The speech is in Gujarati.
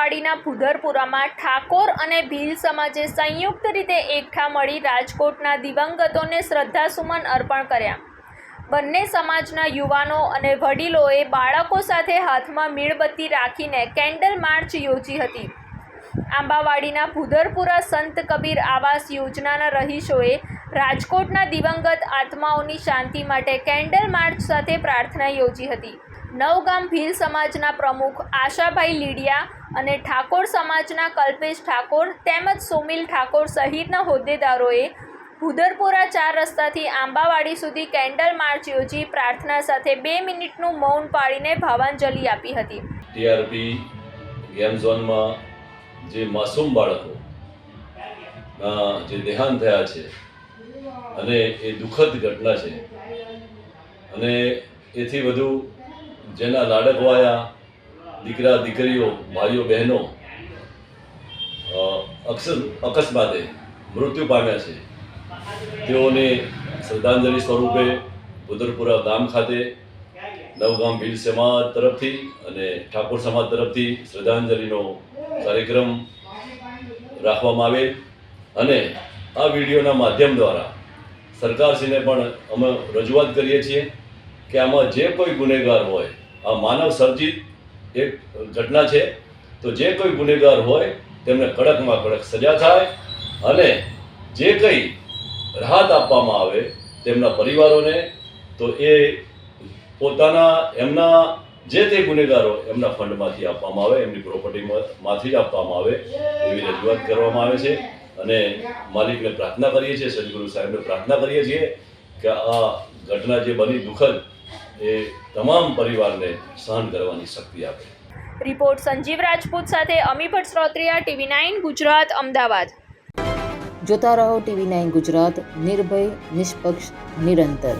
આંબાવાડીના ભૂધરપુરામાં ઠાકોર અને ભીલ સમાજે સંયુક્ત રીતે એકઠા મળી રાજકોટના દિવંગતોને શ્રદ્ધાસુમન અર્પણ કર્યા. બંને સમાજના યુવાનો અને વડીલોએ બાળકો સાથે હાથમાં મીણબત્તી રાખીને કેન્ડલ માર્ચ યોજી હતી. આંબાવાડીના ભૂધરપુરા સંત કબીર આવાસ યોજનાના રહીશોએ રાજકોટના દિવંગત આત્માઓની શાંતિ માટે કેન્ડલ માર્ચ સાથે પ્રાર્થના યોજી હતી. નવગામ ભીલ સમાજના પ્રમુખ આશાભાઈ લીડિયા અને ઠાકોર સમાજના કલ્પેશ ઠાકોર તેમજ સોમિલ ઠાકોર સહિતના હોદ્દેદારોએ ભૂદરપુરા ચાર રસ્તાથી આંબાવાડી સુધી કેન્ડલ માર્ચ યોજી પ્રાર્થના સાથે બે મિનિટનું મૌન પાળીને ભાવાંજલિ આપી હતી. ટીઆરપી ગેમ ઝોનમાં જે માસૂમ બાળકો જે દેહાંત થયા છે અને એ દુઃખદ ઘટના છે અને એથી વધુ જેના લાડકવાયા દીકરા, દીકરીઓ, ભાઈઓ, બહેનો અક્ષર અકસ્માતે મૃત્યુ પામ્યા છે. તેઓને શ્રદ્ધાંજલિ સ્વરૂપે ઉદરપુરા ગામ ખાતે, નવગામ ભીલ સમાજ તરફથી અને ઠાકોર સમાજ તરફથી શ્રદ્ધાંજલિનો કાર્યક્રમ રાખવામાં આવેલ અને આ વિડીયોના માધ્યમ દ્વારા સરકારશ્રીને પણ અમે રજૂઆત કરીએ છીએ કે આમાં જે કોઈ ગુનેગાર હોય આ માનવ સર્જિત એક ઘટના છે. તો જે કોઈ ગુનેગાર હોય, તેમને કડકમાં કડક સજા થાય અને જે કંઈ રાહત આપવામાં આવે તેમના પરિવારોને, તો એ પોતાના, એમના જે તે ગુનેગારો એમના ફંડમાંથી આપવામાં આવે, એમની પ્રોપર્ટીમાંથી જ આપવામાં આવે એવી રજૂઆત કરવામાં આવે છે. અને માલિકને પ્રાર્થના કરીએ છીએ, સદગુરુ સાહેબને પ્રાર્થના કરીએ છીએ કે આ ઘટના જે બની દુઃખદ એ તમામ પરિવારને સહન કરવાની શક્તિ આપે. રિપોર્ટ સંજીવ રાજપૂત સાથે અમી ભટ્ટ શ્રોત્રિયા ટીવી નાઇન ગુજરાત અમદાવાદ. જોતા રહો ટીવી નાઇન ગુજરાત નિર્ભય નિષ્પક્ષ નિરંતર.